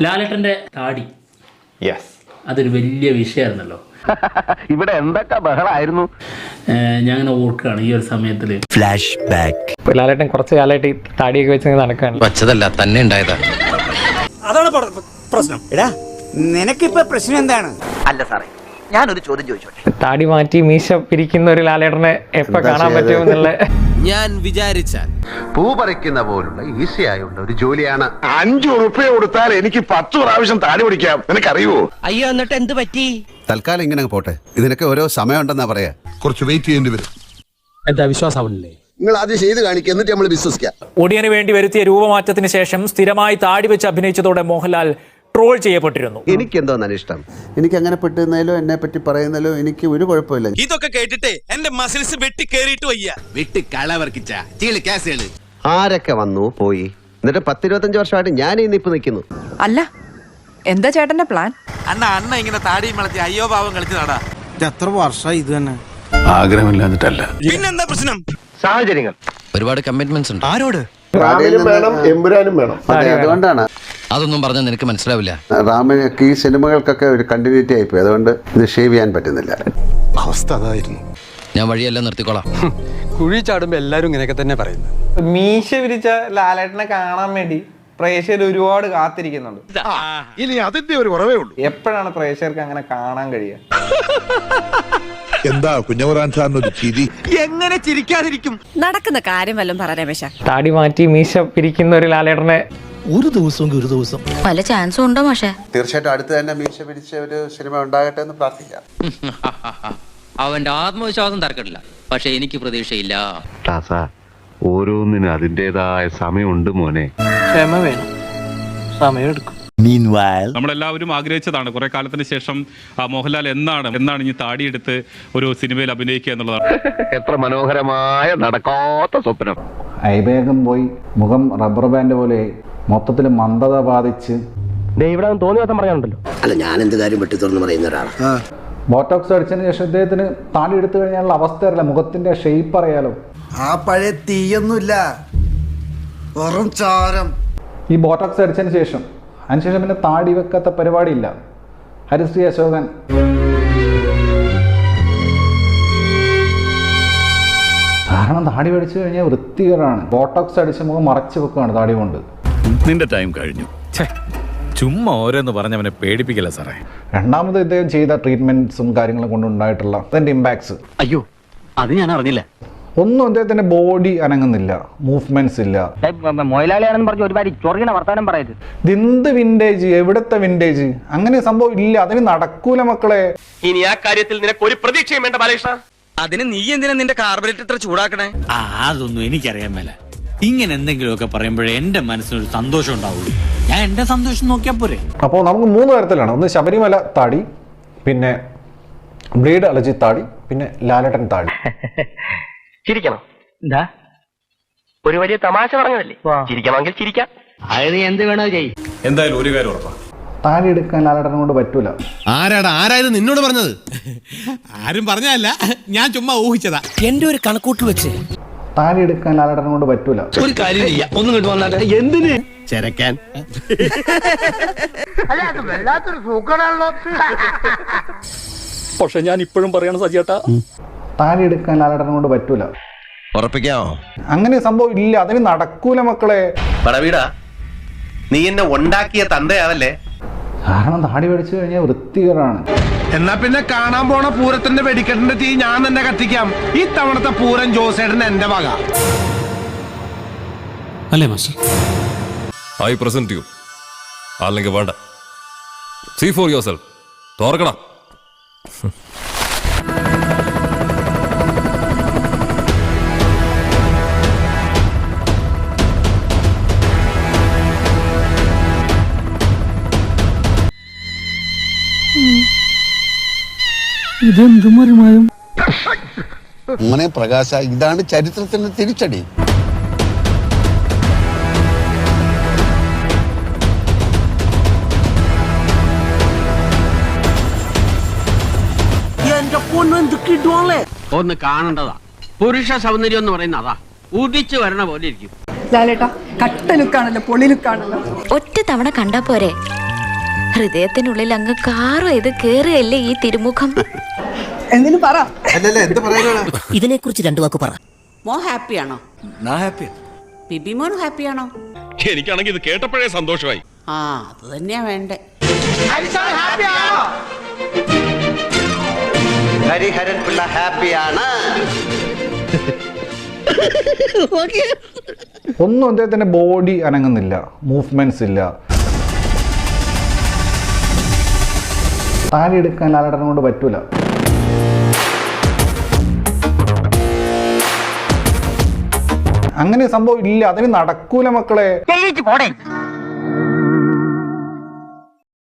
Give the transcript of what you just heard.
ലാലേട്ടന്റെ താടി. യെസ് അതൊരു വലിയ വിഷയമായിരുന്നല്ലോ ഇവിടെ എന്തൊക്കെ ബഹളായിരുന്നു? ഞാൻ അങ്ങനെ ഓർക്കുകയാണ് ഈ ഒരു സമയത്തിൽ ഫ്ലാഷ് ബാക്ക് ലാലേട്ടൻ കുറച്ച് കാലമായിട്ട് ഈ താടിയൊക്കെ വെച്ച് നടക്കാണ് വച്ചതല്ല തന്നെ ഉണ്ടായതാ. അതാണ് പ്രശ്നം. എടാ നിനക്കിപ്പോ പ്രശ്നം എന്താണ്? അല്ല സാറേ ഞാനൊരു ചോദ്യം ചോദിച്ചോട്ടെ? താടി മാറ്റി മീശ പിരിക്കുന്ന ഒരു ലാലേട്ടനെ എപ്പോ കാണാൻ പറ്റുമെന്നുള്ള ഞാൻ വിചാരിച്ചാൽ. പൂ പറിക്കുന്ന പോലുള്ള ഈസി ആയുള്ള ഒരു ജോലിയാണ്. അഞ്ചു റുപ്യ കൊടുത്താൽ എനിക്ക് പത്ത് പ്രാവശ്യം താടി പിടിക്കാം. നിനക്കറിയോ? അയ്യോ എന്നിട്ട് എന്ത് പറ്റി? തൽക്കാലം ഇങ്ങനെ പോട്ടെ. ഇതിനൊക്കെ ഓരോ സമയമുണ്ടെന്നാ പറയാ. കുറച്ച് വെയിറ്റ് ചെയ്യേണ്ടി വരും. എന്താ വിശ്വാസമാവണില്ലേ നിങ്ങൾ ആദ്യം ചെയ്ത് കാണിക്കുക എന്നിട്ട് നമ്മൾ വിശ്വസിക്കാം. ഒടിയന് വേണ്ടി വരുത്തിയ രൂപമാറ്റത്തിന് ശേഷം സ്ഥിരമായി താടി വെച്ച് അഭിനയിച്ചതോടെ മോഹൻലാൽ ട്രോൾ ചെയ്യപ്പെട്ടിരുന്നു. എനിക്ക് എന്തോന്നാണ് ഇഷ്ടം. എനിക്ക് അങ്ങനെ പെട്ടുന്നതിലോ എന്നെ പറ്റി പറയുന്നതിലോ എനിക്ക് ഒരു കുഴപ്പമില്ല. ഇതൊക്കെ കേട്ടിട്ട് എന്റെ മസിൽസ് വെട്ടി കേറിയിട്ട് വയ്യ. വെട്ടി കളവർക്കിച്ച. ആരൊക്കെ വന്നു പോയി? എന്നിട്ട് പത്തിരുപത്തഞ്ച് വർഷമായിട്ട് ഞാൻ ഈ നിപ്പ് നിൽക്കുന്നു. അല്ല എന്താ ചേട്ടന്റെ പ്ലാൻ അണ്ണ അണ്ണ ഇങ്ങനെ താടിയും വളർത്തി അയ്യോ പാവം കളിച്ചു നടാ എത്ര വർഷം ഇത് തന്നെ? ആഗ്രഹമില്ലാഞ്ഞിട്ടല്ല. പിന്നെന്താ പ്രശ്നം? സാഹചര്യങ്ങൾ. ഒരുപാട് കമ്മിറ്റ്മെന്റ്സ് ഉണ്ട്. ആരോട്? വേണം എമ്പുരാനും വേണം. അതുകൊണ്ടാണ്. അതൊന്നും പറഞ്ഞാൽ നിനക്ക് മനസ്സിലാവില്ല? റാമിനൊക്കെ ഈ സിനിമകൾക്കൊക്കെ ഒരു കണ്ടിന്യൂറ്റി ആയിപ്പോയി അതുകൊണ്ട് ഇത് ഷേവ് ചെയ്യാൻ പറ്റുന്നില്ല. അവസ്ഥ അതായിരുന്നു. ഞാൻ വഴിയെല്ലാം നിർത്തിക്കോളാം. കുഴി ചാടുമ്പോൾ എല്ലാവരും ഇങ്ങനെയൊക്കെ തന്നെ പറയുന്നു. മീശ വിരിച്ച ലാലേട്ടനെ കാണാൻ വേണ്ടി പ്രേക്ഷകർ ഒരുപാട് കാത്തിരിക്കുന്നുണ്ട്. ഇനി അതിന്റെ ഒരു കുറവേ ഉള്ളൂ. എപ്പോഴാണ് പ്രേക്ഷകർക്ക് അങ്ങനെ കാണാൻ കഴിയുക? എന്താ ചിരി? എങ്ങനെ ചിരിക്കാതിരിക്കും? നടക്കുന്ന കാര്യം വല്ലതും പറ രമേശ. താടി മാറ്റി മീശ പിരിക്കുന്ന ഒരു ലാലേട്ടനെ ഒരു ദിവസം ഒരു ദിവസം. പല ചാൻസും ഉണ്ടോ പക്ഷേ തീർച്ചയായിട്ടും അടുത്ത് തന്നെ മീശ പിരിച്ച ഒരു സിനിമ ഉണ്ടാകട്ടെ എന്ന് പ്രാർത്ഥിക്കാം. അവന്റെ ആത്മവിശ്വാസം തർക്കമില്ല. പക്ഷെ എനിക്ക് പ്രതീക്ഷയില്ല. ഓരോന്നിനും അതിന്റെതായ സമയമുണ്ട് മോനെ. ക്ഷമ വേണം. സമയമെടുക്കും നമ്മളെല്ലാവരും ആഗ്രഹിച്ചതാണ്. കുറെ കാലത്തിന് ശേഷം ആ, മോഹൻലാൽ എന്നാണ് എന്നാണ് ഇനി താടിയെടുത്ത് ഒരു സിനിമയിൽ അഭിനയിക്കുക എന്നുള്ളതാണ്. എത്ര മനോഹരമായ നടക്കാത്ത സ്വപ്നം. ഐബേഗം പോയി മുഖം റബ്ബർ ബാൻഡ് പോലെ മൊത്തത്തിൽ മന്ദത ബാധിച്ച് ഇവിടെ തോന്നിയ ദിവസം പറയാനുണ്ടല്ലോ. അല്ല ഞാൻ എന്ത് കാര്യം പറയുന്ന ഒരാളാണ് ബോട്ടോക്സ് അടിച്ചതിന് ശേഷം ഇദ്ദേഹത്തിന് താടി എടുത്തു കഴിഞ്ഞാലുള്ള അവസ്ഥ അറിയില്ല. മുഖത്തിന്റെ ഷേപ്പ് അറിയാലോ. ആ പഴയ തീയൊന്നുമില്ല. വെറും ചാരം. ഈ ബോട്ടോക്സ് അടിച്ചതിന് ശേഷം അതിനുശേഷം പിന്നെ താടി വെക്കാത്ത പരിപാടിയില്ല. ഹരിശ്രീ അശോകൻ. കാരണം താടി പഠിച്ചു കഴിഞ്ഞാൽ വൃത്തികേടാണ്. ബോട്ടോക്സ് അടിച്ച മുഖം മറച്ചു വെക്കുകയാണ് താടി കൊണ്ട്. നിന്റെ ടൈം കഴിഞ്ഞു. ചുമ്മാ ഓരോന്ന് പറഞ്ഞവനെ പേടിപ്പിക്കില്ല സാറേ. രണ്ടാമത് ഇദ്ദേഹം ചെയ്ത ട്രീറ്റ്മെന്റ്സും കാര്യങ്ങളും കൊണ്ടുണ്ടായിട്ടുള്ള അതിന്റെ ഇമ്പാക്ട്സ് അയ്യോ അത് ഞാൻ അറിഞ്ഞില്ല. ഒന്നും അദ്ദേഹത്തിന്റെ ബോഡി അനങ്ങുന്നില്ല മൂവ്മെന്റ്സ് ഇല്ല. മൊയലാളിയാണെന്ന് പറഞ്ഞ് ഒരുപാട് ചൊറിയണ വർത്താനം പറയരുത്. ഇതെന്ത് വിന്റേജ് എവിടത്തെ വിന്റേജ് അങ്ങനെ സംഭവം ഇല്ല അതിന് നടക്കൂല മക്കളെ. ഇനി ആ കാര്യത്തിൽ നിനക്ക് ഒരു പ്രതീക്ഷയും വേണ്ട ബാലകൃഷ്ണ. അതിന് നീ എന്തിനാ നിന്റെ കാർബറേറ്റർ ഇത്ര ചൂടാക്കണേ? ആ അതൊന്നും എനിക്കറിയാൻ മേല. ഇങ്ങനെ എന്തെങ്കിലുമൊക്കെ പറയുമ്പോഴേ എന്റെ മനസ്സിനൊരു സന്തോഷം ഉണ്ടാവുള്ളൂ. ഞാൻ എന്റെ സന്തോഷം നോക്കിയാൽ പോരെ. അപ്പോൾ നമുക്ക് മൂന്ന് തരത്തിലാണ്. ഒന്ന് ശബരിമല താടി പിന്നെ ബ്ലീഡ് അലർജി താടി പിന്നെ ലാലട്ടൻ താടി. ചിരിക്കണം. എന്താ? ഒരു വലിയ തമാശ പറഞ്ഞതല്ലേ? ചിരിക്കണമെങ്കിൽ ചിരിക്കാം. അത് നീ എന്ത് വേണോ ചെയ് എന്തായാലും ഒരു കാര്യം ഉറപ്പാ. താടി എടുക്കാൻ ലാലട്ടനെ കൊണ്ട് പറ്റൂല. ആരാടാ? ആരായത് നിന്നോട് പറഞ്ഞത്? ആരും പറഞ്ഞല്ല ഞാൻ ചുമ്മാ ഊഹിച്ചതാ. എന്റെ ഒരു കണക്കൂട്ട് വെച്ച് താടി എടുക്കാൻ ലാലട്ടനെ കൊണ്ട് പറ്റൂല. ഒരു കാര്യം ചെയ്യാം. ഒന്നും കിട്ടു വന്നാട്ടെ. എന്തിന്? ചെരക്കാൻ. പക്ഷെ ഞാൻ ഇപ്പോഴും പറയണം സജിയേട്ടാ. താടി എടുക്കാൻ ലാലട്ടനെ കൊണ്ട് പറ്റൂല. ഉറപ്പിക്കാമോ അങ്ങനെ സംഭവം ഇല്ല. അതിന് നടക്കൂല മക്കളെ. പടവീടാ നീ എന്നെ ഉണ്ടാക്കിയ തന്തയാവല്ലേ കാരണം താടി പഠിച്ചു കഴിഞ്ഞാൽ വൃത്തികേടാണ്. എന്നാ പിന്നെ കാണാൻ പോണ പൂരത്തിന്റെ വെടിക്കെട്ടിന്റെ തീ ഞാൻ തന്നെ കത്തിക്കാം. ഈ തവണത്തെ പൂരം ജോസേട്ടൻ എന്റെ വക. അല്ലേ മാസ്റ്റർ? I present you. അല്ലെങ്കിൽ വേണ്ട. See for yourself. തോർക്കണം. അങ്ങനെ പ്രകാശ ഇതാണ് ചരിത്രത്തിന്റെ തിരിച്ചടി. ഒന്ന് കാണേണ്ടതാ. പുരുഷ സൗന്ദര്യം എന്ന് പറയുന്ന അതാ. ഉദിച്ചു വരണ പോലെ ഇരിക്കും. ലാലേട്ടാ കട്ട ലുക്കാണല്ലോ പൊളി ലുക്കാണല്ലോ. ഒറ്റ തവണ കണ്ടാ പോരെ. ഹൃദയത്തിനുള്ളിൽ അങ്ങ് കാറും ഇത് കേറുകയല്ലേ ഈ തിരുമുഖം? എന്തിനു പറ? അല്ലല്ല എന്ത് പറയാനാണ്? ഇതിനെ കുറിച്ച് രണ്ടു വാക്ക് പറ. മോ ഹാപ്പിയാണോ? ബിബി മോൻ ഹാപ്പിയാണോ? എനിക്കാണെങ്കിൽ ഇത് കേട്ടപ്പോഴേ സന്തോഷമായി. ആ അത് തന്നെയാ വേണ്ടേ. ഹരിഹരൻ പിള്ള ഹാപ്പിയാണ്. ഒന്നും അദ്ദേഹത്തിന്റെ ബോഡി അനങ്ങുന്നില്ല മൂവ്മെന്റ്സ് ഇല്ല. താടി എടുക്കാൻ ലാലേട്ടനെ കൊണ്ട് പറ്റൂല. അങ്ങനെ സംഭവം ഇല്ല. അതിന് നടക്കൂല മക്കളെ.